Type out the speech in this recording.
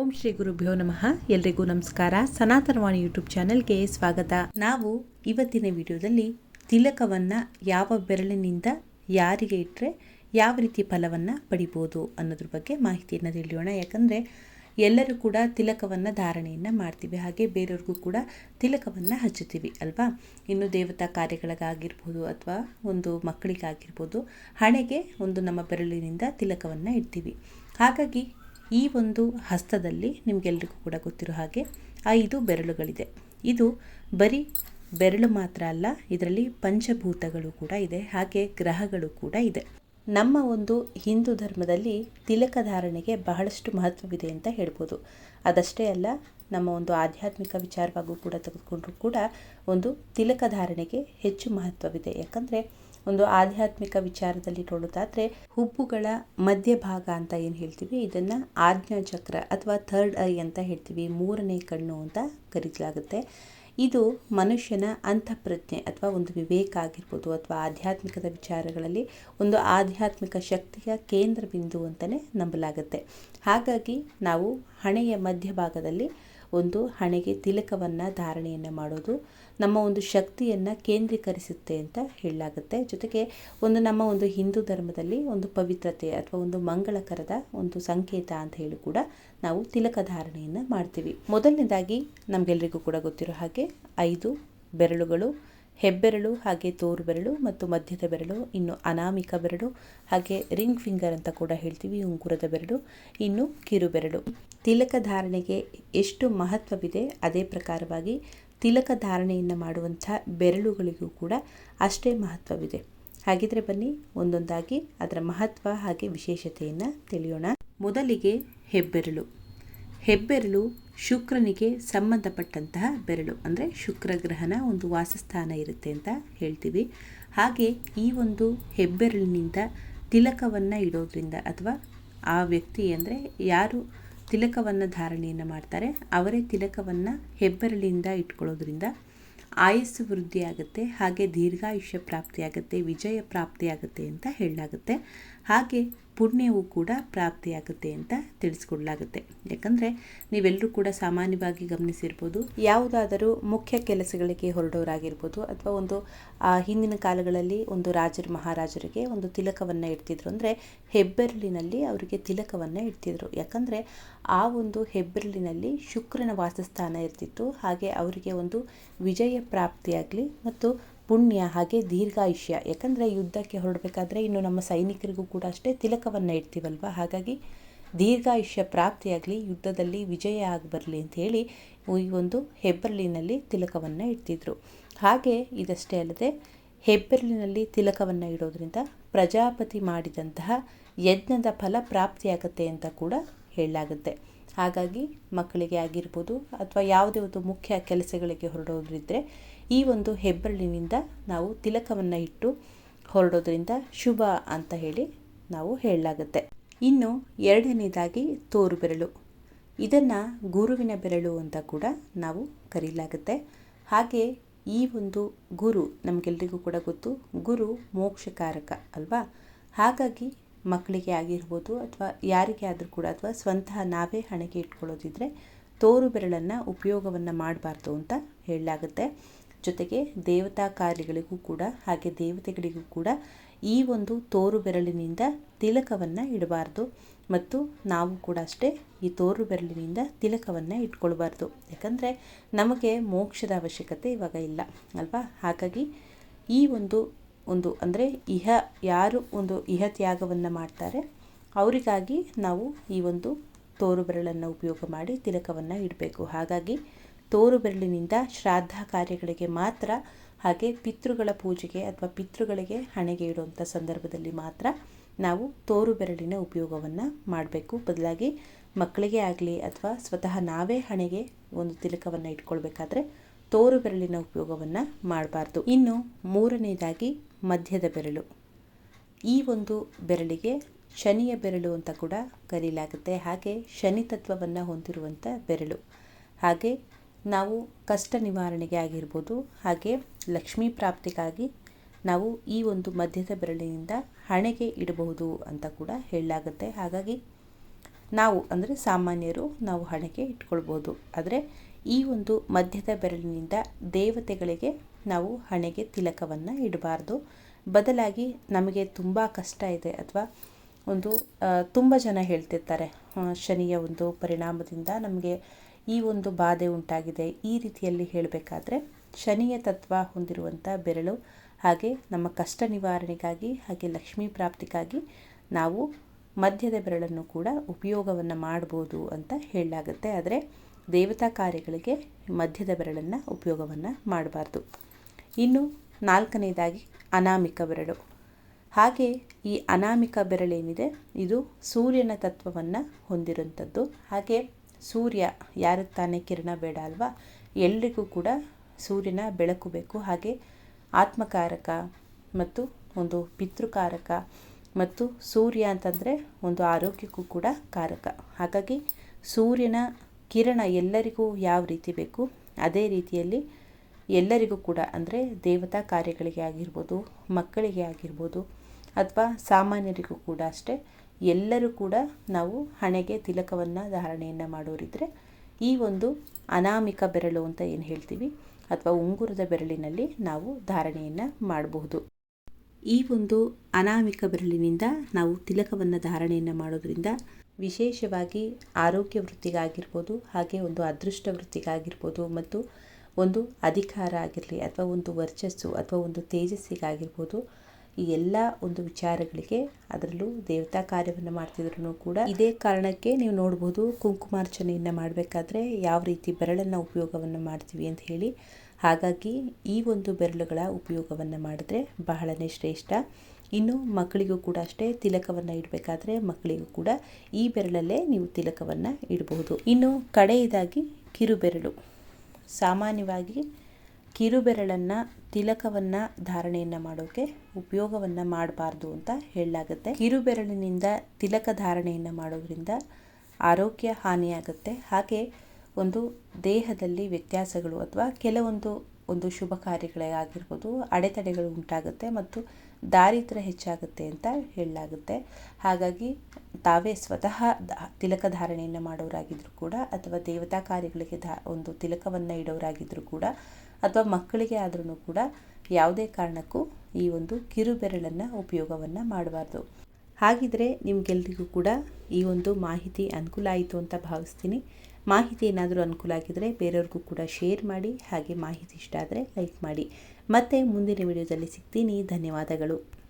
ಓಂ ಶ್ರೀ ಗುರುಭ್ಯೋ ನಮಃ. ಎಲ್ರಿಗೂ ನಮಸ್ಕಾರ. ಸನಾತನವಾಣಿ ಯೂಟ್ಯೂಬ್ ಚಾನೆಲ್ಗೆ ಸ್ವಾಗತ. ನಾವು ಇವತ್ತಿನ ವಿಡಿಯೋದಲ್ಲಿ ತಿಲಕವನ್ನು ಯಾವ ಬೆರಳಿನಿಂದ ಯಾರಿಗೆ ಇಟ್ಟರೆ ಯಾವ ರೀತಿ ಫಲವನ್ನು ಪಡಿಬೋದು ಅನ್ನೋದ್ರ ಬಗ್ಗೆ ಮಾಹಿತಿಯನ್ನು ತಿಳಿಯೋಣ. ಯಾಕಂದರೆ ಎಲ್ಲರೂ ಕೂಡ ತಿಲಕವನ್ನು ಧಾರಣೆಯನ್ನು ಮಾಡ್ತೀವಿ. ಹಾಗೆ ಬೇರೆಯವ್ರಿಗೂ ಕೂಡ ತಿಲಕವನ್ನು ಹಚ್ಚುತ್ತೀವಿ, ಅಲ್ವಾ? ಇನ್ನು ದೇವತಾ ಕಾರ್ಯಗಳಿಗಾಗಿರ್ಬೋದು ಅಥವಾ ಒಂದು ಮಕ್ಕಳಿಗಾಗಿರ್ಬೋದು ಹಣೆಗೆ ಒಂದು ನಮ್ಮ ಬೆರಳಿನಿಂದ ತಿಲಕವನ್ನು ಇಡ್ತೀವಿ. ಹಾಗಾಗಿ ಈ ಒಂದು ಹಸ್ತದಲ್ಲಿ ನಿಮಗೆಲ್ರಿಗೂ ಕೂಡ ಗೊತ್ತಿರೋ ಹಾಗೆ ಐದು ಬೆರಳುಗಳಿದೆ. ಇದು ಬರೀ ಬೆರಳು ಮಾತ್ರ ಅಲ್ಲ, ಇದರಲ್ಲಿ ಪಂಚಭೂತಗಳು ಕೂಡ ಇದೆ, ಹಾಗೆ ಗ್ರಹಗಳು ಕೂಡ ಇದೆ. ನಮ್ಮ ಒಂದು ಹಿಂದೂ ಧರ್ಮದಲ್ಲಿ ತಿಲಕ ಧಾರಣೆಗೆ ಬಹಳಷ್ಟು ಮಹತ್ವವಿದೆ ಅಂತ ಹೇಳ್ಬೋದು. ಅದಷ್ಟೇ ಅಲ್ಲ, ನಮ್ಮ ಒಂದು ಆಧ್ಯಾತ್ಮಿಕ ವಿಚಾರವಾಗೂ ಕೂಡ ತೆಗೆದುಕೊಂಡ್ರೂ ಕೂಡ ಒಂದು ತಿಲಕ ಧಾರಣೆಗೆ ಹೆಚ್ಚು ಮಹತ್ವವಿದೆ. ಯಾಕಂದರೆ ಒಂದು ಆಧ್ಯಾತ್ಮಿಕ ವಿಚಾರದಲ್ಲಿ ನೋಡೋದಾದರೆ ಹುಬ್ಬುಗಳ ಮಧ್ಯಭಾಗ ಅಂತ ಏನು ಹೇಳ್ತೀವಿ? ಇದನ್ನು ಆಜ್ಞಾ ಚಕ್ರ ಅಥವಾ ಥರ್ಡ್ ಐ ಅಂತ ಹೇಳ್ತೀವಿ. ಮೂರನೇ ಕಣ್ಣು ಅಂತ ಕರೀಲಾಗುತ್ತೆ ಇದು ಮನುಷ್ಯನ ಅಂತಃಪ್ರಜ್ಞೆ ಅಥವಾ ಒಂದು ವಿವೇಕ ಆಗಿರ್ಬೋದು ಅಥವಾ ಆಧ್ಯಾತ್ಮಿಕದ ವಿಚಾರಗಳಲ್ಲಿ ಒಂದು ಆಧ್ಯಾತ್ಮಿಕ ಶಕ್ತಿಯ ಕೇಂದ್ರ ಬಿಂದು ಅಂತಲೇ ನಂಬಲಾಗುತ್ತೆ. ಹಾಗಾಗಿ ನಾವು ಹಣೆಯ ಮಧ್ಯಭಾಗದಲ್ಲಿ ಒಂದು ಹಣೆಗೆ ತಿಲಕವನ್ನು ಧಾರಣೆಯನ್ನು ಮಾಡೋದು, ನಮ್ಮ ಒಂದು ಶಕ್ತಿಯನ್ನು ಕೇಂದ್ರೀಕರಿಸುತ್ತೆ ಅಂತ ಹೇಳಲಾಗುತ್ತೆ. ಜೊತೆಗೆ ಒಂದು ನಮ್ಮ ಒಂದು ಹಿಂದೂ ಧರ್ಮದಲ್ಲಿ ಒಂದು ಪವಿತ್ರತೆ ಅಥವಾ ಒಂದು ಮಂಗಳಕರದ ಒಂದು ಸಂಕೇತ ಅಂತ ಹೇಳಿ ಕೂಡ ನಾವು ತಿಲಕ ಧಾರಣೆಯನ್ನು ಮಾಡ್ತೀವಿ. ಮೊದಲನೇದಾಗಿ ನಮಗೆಲ್ಲರಿಗೂ ಕೂಡ ಗೊತ್ತಿರೋ ಹಾಗೆ ಐದು ಬೆರಳುಗಳು ಹೆಬ್ಬೆರಳು ಹಾಗೆ ತೋರು ಬೆರಳು ಮತ್ತು ಮಧ್ಯದ ಬೆರಳು, ಇನ್ನು ಅನಾಮಿಕ ಬೆರಳು ಹಾಗೆ ರಿಂಗ್ ಫಿಂಗರ್ ಅಂತ ಕೂಡ ಹೇಳ್ತೀವಿ ಉಂಗುರದ ಬೆರಳು, ಇನ್ನು ಕಿರು ಬೆರಳು. ತಿಲಕ ಧಾರಣೆಗೆ ಎಷ್ಟು ಮಹತ್ವವಿದೆ ಅದೇ ಪ್ರಕಾರವಾಗಿ ತಿಲಕ ಧಾರಣೆಯನ್ನು ಮಾಡುವಂಥ ಬೆರಳುಗಳಿಗೂ ಕೂಡ ಅಷ್ಟೇ ಮಹತ್ವವಿದೆ. ಹಾಗಿದ್ರೆ ಬನ್ನಿ, ಒಂದೊಂದಾಗಿ ಅದರ ಮಹತ್ವ ಹಾಗೆ ವಿಶೇಷತೆಯನ್ನು ತಿಳಿಯೋಣ. ಮೊದಲಿಗೆ ಹೆಬ್ಬೆರಳು. ಹೆಬ್ಬೆರಳು ಶುಕ್ರನಿಗೆ ಸಂಬಂಧಪಟ್ಟಂತಹ ಬೆರಳು, ಅಂದರೆ ಶುಕ್ರ ಗ್ರಹನ ಒಂದು ವಾಸಸ್ಥಾನ ಇರುತ್ತೆ ಅಂತ ಹೇಳ್ತೀವಿ. ಹಾಗೆ ಈ ಒಂದು ಹೆಬ್ಬೆರಳಿನಿಂದ ತಿಲಕವನ್ನು ಇಡೋದ್ರಿಂದ ಅಥವಾ ಆ ವ್ಯಕ್ತಿ ಅಂದರೆ ಯಾರು ತಿಲಕವನ್ನು ಧಾರಣೆಯನ್ನು ಮಾಡ್ತಾರೆ, ಅವರೇ ತಿಲಕವನ್ನು ಹೆಬ್ಬೆರಳಿಂದ ಇಟ್ಕೊಳ್ಳೋದ್ರಿಂದ ಆಯಸ್ಸು ವೃದ್ಧಿಯಾಗುತ್ತೆ ಹಾಗೆ ದೀರ್ಘಾಯುಷ್ಯ ಪ್ರಾಪ್ತಿಯಾಗುತ್ತೆ, ವಿಜಯ ಪ್ರಾಪ್ತಿಯಾಗುತ್ತೆ ಅಂತ ಹೇಳಲಾಗುತ್ತೆ. ಹಾಗೆ ಪುಣ್ಯವು ಕೂಡ ಪ್ರಾಪ್ತಿಯಾಗುತ್ತೆ ಅಂತ ತಿಳಿಸ್ಕೊಡ್ಲಾಗುತ್ತೆ. ಯಾಕಂದರೆ ನೀವೆಲ್ಲರೂ ಕೂಡ ಸಾಮಾನ್ಯವಾಗಿ ಗಮನಿಸಿರ್ಬೋದು, ಯಾವುದಾದರೂ ಮುಖ್ಯ ಕೆಲಸಗಳಿಗೆ ಹೊರಡೋರಾಗಿರ್ಬೋದು, ಅಥವಾ ಒಂದು ಹಿಂದಿನ ಕಾಲಗಳಲ್ಲಿ ಒಂದು ರಾಜರು, ಮಹಾರಾಜರಿಗೆ ಒಂದು ತಿಲಕವನ್ನು ಇಡ್ತಿದ್ರು ಅಂದರೆ ಹೆಬ್ಬೆರಳಿನಲ್ಲಿ ಅವರಿಗೆ ತಿಲಕವನ್ನು ಇಡ್ತಿದ್ರು. ಯಾಕಂದರೆ ಆ ಒಂದು ಹೆಬ್ಬೆರಳಿನಲ್ಲಿ ಶುಕ್ರನ ವಾಸಸ್ಥಾನ ಇರ್ತಿತ್ತು, ಹಾಗೆ ಅವರಿಗೆ ಒಂದು ವಿಜಯ ಪ್ರಾಪ್ತಿಯಾಗಲಿ ಮತ್ತು ಪುಣ್ಯ ಹಾಗೆ ದೀರ್ಘಾಯುಷ್ಯ. ಯಾಕಂದರೆ ಯುದ್ಧಕ್ಕೆ ಹೊರಡಬೇಕಾದ್ರೆ ಇನ್ನು ನಮ್ಮ ಸೈನಿಕರಿಗೂ ಕೂಡ ಅಷ್ಟೇ ತಿಲಕವನ್ನು ಇಡ್ತೀವಲ್ವ? ಹಾಗಾಗಿ ದೀರ್ಘಾಯುಷ್ಯ ಪ್ರಾಪ್ತಿಯಾಗಲಿ, ಯುದ್ಧದಲ್ಲಿ ವಿಜಯ ಆಗಿ ಅಂತ ಹೇಳಿ ಈ ಒಂದು ಹೆಬ್ಬೆರಳಿನಲ್ಲಿ ತಿಲಕವನ್ನು ಇಡ್ತಿದ್ರು. ಹಾಗೆ ಇದಷ್ಟೇ ಅಲ್ಲದೆ ಹೆಬ್ಬೆರಳಿನಲ್ಲಿ ತಿಲಕವನ್ನು ಇಡೋದ್ರಿಂದ ಪ್ರಜಾಪತಿ ಮಾಡಿದಂತಹ ಯಜ್ಞದ ಫಲ ಪ್ರಾಪ್ತಿಯಾಗತ್ತೆ ಅಂತ ಕೂಡ ಹೇಳಲಾಗುತ್ತೆ. ಹಾಗಾಗಿ ಮಕ್ಕಳಿಗೆ ಆಗಿರ್ಬೋದು ಅಥವಾ ಯಾವುದೇ ಒಂದು ಮುಖ್ಯ ಕೆಲಸಗಳಿಗೆ ಹೊರಡೋದ್ರಿದ್ದರೆ ಈ ಒಂದು ಹೆಬ್ಬೆರಳಿನಿಂದ ನಾವು ತಿಲಕವನ್ನು ಇಟ್ಟು ಹೊರಡೋದ್ರಿಂದ ಶುಭ ಅಂತ ಹೇಳಿ ನಾವು ಹೇಳಲಾಗುತ್ತೆ. ಇನ್ನು ಎರಡನೇದಾಗಿ ತೋರು ಬೆರಳು. ಇದನ್ನು ಗುರುವಿನ ಬೆರಳು ಅಂತ ಕೂಡ ನಾವು ಕರೀಲಾಗುತ್ತೆ. ಹಾಗೆ ಈ ಒಂದು ಗುರು ನಮಗೆಲ್ರಿಗೂ ಕೂಡ ಗೊತ್ತು. ಗುರು ಮೋಕ್ಷಕಾರಕ ಅಲ್ವಾ? ಹಾಗಾಗಿ ಮಕ್ಕಳಿಗೆ ಆಗಿರ್ಬೋದು ಅಥವಾ ಯಾರಿಗೆ ಆದರೂ ಕೂಡ ಅಥವಾ ಸ್ವಂತಹ ನಾವೇ ಹಣೆಗೆ ಇಟ್ಕೊಳ್ಳೋದಿದ್ರೆ ತೋರು ಬೆರಳನ್ನು ಉಪಯೋಗವನ್ನು ಮಾಡಬಾರ್ದು ಅಂತ ಹೇಳಲಾಗುತ್ತೆ. ಜೊತೆಗೆ ದೇವತಾ ಕಾರ್ಯಗಳಿಗೂ ಕೂಡ ಹಾಗೆ ದೇವತೆಗಳಿಗೂ ಕೂಡ ಈ ಒಂದು ತೋರು ಬೆರಳಿನಿಂದ ತಿಲಕವನ್ನು ಇಡಬಾರ್ದು. ಮತ್ತು ನಾವು ಕೂಡ ಅಷ್ಟೇ ಈ ತೋರು ಬೆರಳಿನಿಂದ ತಿಲಕವನ್ನು ಇಟ್ಕೊಳ್ಬಾರ್ದು. ಯಾಕಂದರೆ ನಮಗೆ ಮೋಕ್ಷದ ಅವಶ್ಯಕತೆ ಇವಾಗ ಇಲ್ಲ, ಅಲ್ವಾ? ಹಾಗಾಗಿ ಈ ಒಂದು ಒಂದು ಅಂದರೆ ಇಹ, ಯಾರು ಒಂದು ಇಹ ತ್ಯಾಗವನ್ನು ಮಾಡ್ತಾರೆ, ಅವರಿಗಾಗಿ ನಾವು ಈ ಒಂದು ತೋರು ಬೆರಳನ್ನು ಉಪಯೋಗ ಮಾಡಿ ತಿಲಕವನ್ನು ಇಡಬೇಕು. ಹಾಗಾಗಿ ತೋರು ಬೆರಳಿನಿಂದ ಶ್ರಾದ್ದ ಕಾರ್ಯಗಳಿಗೆ ಮಾತ್ರ, ಹಾಗೆ ಪಿತೃಗಳ ಪೂಜೆಗೆ ಅಥವಾ ಪಿತೃಗಳಿಗೆ ಹಣೆಗೆ ಇಡುವಂಥ ಸಂದರ್ಭದಲ್ಲಿ ಮಾತ್ರ ನಾವು ತೋರು ಬೆರಳಿನ ಉಪಯೋಗವನ್ನು ಮಾಡಬೇಕು. ಬದಲಾಗಿ ಮಕ್ಕಳಿಗೆ ಆಗಲಿ ಅಥವಾ ಸ್ವತಃ ನಾವೇ ಹಣೆಗೆ ಒಂದು ತಿಲಕವನ್ನು ಇಟ್ಕೊಳ್ಬೇಕಾದ್ರೆ ತೋರು ಬೆರಳಿನ ಉಪಯೋಗವನ್ನು ಮಾಡಬಾರ್ದು. ಇನ್ನು ಮೂರನೇದಾಗಿ ಮಧ್ಯದ ಬೆರಳು. ಈ ಒಂದು ಬೆರಳಿಗೆ ಶನಿಯ ಬೆರಳು ಅಂತ ಕೂಡ ಕರೀಲಾಗುತ್ತೆ. ಹಾಗೆ ಶನಿ ತತ್ವವನ್ನು ಹೊಂದಿರುವಂಥ ಬೆರಳು. ಹಾಗೆ ನಾವು ಕಷ್ಟ ನಿವಾರಣೆಗೆ ಆಗಿರ್ಬೋದು, ಹಾಗೆ ಲಕ್ಷ್ಮೀ ಪ್ರಾಪ್ತಿಗಾಗಿ ನಾವು ಈ ಒಂದು ಮಧ್ಯದ ಬೆರಳಿನಿಂದ ಹಣೆಗೆ ಇಡಬಹುದು ಅಂತ ಕೂಡ ಹೇಳಲಾಗುತ್ತೆ. ಹಾಗಾಗಿ ನಾವು ಅಂದರೆ ಸಾಮಾನ್ಯರು ನಾವು ಹಣೆಗೆ ಇಟ್ಕೊಳ್ಬೋದು. ಆದರೆ ಈ ಒಂದು ಮಧ್ಯದ ಬೆರಳಿನಿಂದ ದೇವತೆಗಳಿಗೆ ನಾವು ಹಣೆಗೆ ತಿಲಕವನ್ನು ಇಡಬಾರ್ದು. ಬದಲಾಗಿ ನಮಗೆ ತುಂಬ ಕಷ್ಟ ಇದೆ ಅಥವಾ ಒಂದು ತುಂಬ ಜನ ಹೇಳ್ತಿರ್ತಾರೆ ಶನಿಯ ಒಂದು ಪರಿಣಾಮದಿಂದ ನಮಗೆ ಈ ಒಂದು ಬಾಧೆ ಉಂಟಾಗಿದೆ. ಈ ರೀತಿಯಲ್ಲಿ ಹೇಳಬೇಕಾದ್ರೆ ಶನಿಯ ತತ್ವ ಹೊಂದಿರುವಂಥ ಬೆರಳು ಹಾಗೆ ನಮ್ಮ ಕಷ್ಟ ನಿವಾರಣೆಗಾಗಿ ಹಾಗೆ ಲಕ್ಷ್ಮೀ ಪ್ರಾಪ್ತಿಗಾಗಿ ನಾವು ಮಧ್ಯದ ಬೆರಳನ್ನು ಕೂಡ ಉಪಯೋಗವನ್ನು ಮಾಡ್ಬೋದು ಅಂತ ಹೇಳಲಾಗುತ್ತೆ. ಆದರೆ ದೇವತಾ ಕಾರ್ಯಗಳಿಗೆ ಮಧ್ಯದ ಬೆರಳನ್ನು ಉಪಯೋಗವನ್ನು ಮಾಡಬಾರ್ದು. ಇನ್ನು ನಾಲ್ಕನೇದಾಗಿ ಅನಾಮಿಕ ಬೆರಳು. ಹಾಗೆ ಈ ಅನಾಮಿಕ ಬೆರಳೇನಿದೆ, ಇದು ಸೂರ್ಯನ ತತ್ವವನ್ನು ಹೊಂದಿರುವಂಥದ್ದು ಹಾಗೆ ಸೂರ್ಯ ಯಾರಿಗೆ ತಾನೇ ಕಿರಣ ಬೇಡ ಅಲ್ವಾ? ಎಲ್ರಿಗೂ ಕೂಡ ಸೂರ್ಯನ ಬೆಳಕು ಬೇಕು. ಹಾಗೆ ಆತ್ಮಕಾರಕ ಮತ್ತು ಒಂದು ಪಿತೃಕಾರಕ ಮತ್ತು ಸೂರ್ಯ ಅಂತಂದರೆ ಒಂದು ಆರೋಗ್ಯಕ್ಕೂ ಕೂಡ ಕಾರಕ. ಹಾಗಾಗಿ ಸೂರ್ಯನ ಕಿರಣ ಎಲ್ಲರಿಗೂ ಯಾವ ರೀತಿ ಬೇಕು, ಅದೇ ರೀತಿಯಲ್ಲಿ ಎಲ್ಲರಿಗೂ ಕೂಡ, ಅಂದರೆ ದೇವತಾ ಕಾರ್ಯಗಳಿಗೆ ಆಗಿರ್ಬೋದು, ಮಕ್ಕಳಿಗೆ ಆಗಿರ್ಬೋದು, ಅಥವಾ ಸಾಮಾನ್ಯರಿಗೂ ಕೂಡ ಅಷ್ಟೇ ಎಲ್ಲರೂ ಕೂಡ ನಾವು ಹಣೆಗೆ ತಿಲಕವನ್ನು, ಧಾರಣೆಯನ್ನು ಮಾಡೋರಿದ್ದರೆ ಈ ಒಂದು ಅನಾಮಿಕ ಬೆರಳು ಅಂತ ಏನು ಹೇಳ್ತೀವಿ ಅಥವಾ ಉಂಗುರದ ಬೆರಳಿನಲ್ಲಿ ನಾವು ಧಾರಣೆಯನ್ನು ಮಾಡಬಹುದು. ಈ ಒಂದು ಅನಾಮಿಕ ಬೆರಳಿನಿಂದ ನಾವು ತಿಲಕವನ್ನು, ಧಾರಣೆಯನ್ನು ಮಾಡೋದ್ರಿಂದ ವಿಶೇಷವಾಗಿ ಆರೋಗ್ಯ ವೃತ್ತಿಗಾಗಿರ್ಬೋದು, ಹಾಗೆ ಒಂದು ಅದೃಷ್ಟ ವೃತ್ತಿಗಾಗಿರ್ಬೋದು ಮತ್ತು ಒಂದು ಅಧಿಕಾರ ಆಗಿರಲಿ ಅಥವಾ ಒಂದು ವರ್ಚಸ್ಸು ಅಥವಾ ಒಂದು ತೇಜಸ್ಸಿಗಾಗಿರ್ಬೋದು ಈ ಎಲ್ಲ ಒಂದು ವಿಚಾರಗಳಿಗೆ ಅದರಲ್ಲೂ ದೇವತಾ ಕಾರ್ಯವನ್ನು ಮಾಡ್ತಿದ್ರು ಕೂಡ ಇದೇ ಕಾರಣಕ್ಕೆ ನೀವು ನೋಡ್ಬೋದು ಕುಂಕುಮಾರ್ಚನೆಯನ್ನು ಮಾಡಬೇಕಾದ್ರೆ ಯಾವ ರೀತಿ ಬೆರಳನ್ನು ಉಪಯೋಗವನ್ನು ಮಾಡ್ತೀವಿ ಅಂತ ಹೇಳಿ. ಹಾಗಾಗಿ ಈ ಒಂದು ಬೆರಳುಗಳ ಉಪಯೋಗವನ್ನು ಮಾಡಿದ್ರೆ ಬಹಳನೇ ಶ್ರೇಷ್ಠ. ಇನ್ನು ಮಕ್ಕಳಿಗೂ ಕೂಡ ಅಷ್ಟೇ ತಿಲಕವನ್ನು ಇಡಬೇಕಾದ್ರೆ ಮಕ್ಕಳಿಗೂ ಕೂಡ ಈ ಬೆರಳಲ್ಲೇ ನೀವು ತಿಲಕವನ್ನು ಇಡಬಹುದು. ಇನ್ನು ಕಡೆಯದಾಗಿ ಕಿರುಬೆರಳು. ಸಾಮಾನ್ಯವಾಗಿ ಕಿರುಬೆರಳನ್ನು, ತಿಲಕವನ್ನು ಧಾರಣೆಯನ್ನು ಮಾಡೋಕ್ಕೆ ಉಪಯೋಗವನ್ನು ಮಾಡಬಾರ್ದು ಅಂತ ಹೇಳಲಾಗುತ್ತೆ. ಕಿರುಬೆರಳಿನಿಂದ ತಿಲಕ ಧಾರಣೆಯನ್ನು ಮಾಡೋದ್ರಿಂದ ಆರೋಗ್ಯ ಹಾನಿಯಾಗುತ್ತೆ. ಹಾಗೆ ಒಂದು ದೇಹದಲ್ಲಿ ವ್ಯತ್ಯಾಸಗಳು ಅಥವಾ ಕೆಲವೊಂದು, ಒಂದು ಶುಭ ಕಾರ್ಯಗಳಾಗಿರ್ಬೋದು ಅಡೆತಡೆಗಳು ಉಂಟಾಗುತ್ತೆ ಮತ್ತು ದಾರಿದ್ರ್ಯ ಹೆಚ್ಚಾಗುತ್ತೆ ಅಂತ ಹೇಳಲಾಗುತ್ತೆ. ಹಾಗಾಗಿ ತಾವೇ ಸ್ವತಃ ತಿಲಕ ಧಾರಣೆಯನ್ನು ಮಾಡೋರಾಗಿದ್ದರೂ ಕೂಡ ಅಥವಾ ದೇವತಾ ಕಾರ್ಯಗಳಿಗೆ ಧಾ, ಒಂದು ತಿಲಕವನ್ನು ಇಡೋರಾಗಿದ್ದರೂ ಕೂಡ ಅಥವಾ ಮಕ್ಕಳಿಗೆ ಆದ್ರೂ ಕೂಡ ಯಾವುದೇ ಕಾರಣಕ್ಕೂ ಈ ಒಂದು ಕಿರುಬೆರಳನ್ನು ಉಪಯೋಗವನ್ನು ಮಾಡಬಾರ್ದು. ಹಾಗಿದ್ರೆ ನಿಮಗೆಲ್ರಿಗೂ ಕೂಡ ಈ ಒಂದು ಮಾಹಿತಿ ಅನುಕೂಲ ಆಯಿತು ಅಂತ ಭಾವಿಸ್ತೀನಿ. ಮಾಹಿತಿ ಏನಾದರೂ ಅನುಕೂಲ ಆಗಿದ್ರೆ ಬೇರೆಯವ್ರಿಗೂ ಕೂಡ ಶೇರ್ ಮಾಡಿ, ಹಾಗೆ ಮಾಹಿತಿ ಇಷ್ಟ ಆದರೆ ಲೈಕ್ ಮಾಡಿ. ಮತ್ತೆ ಮುಂದಿನ ವಿಡಿಯೋದಲ್ಲಿ ಸಿಗ್ತೀನಿ. ಧನ್ಯವಾದಗಳು.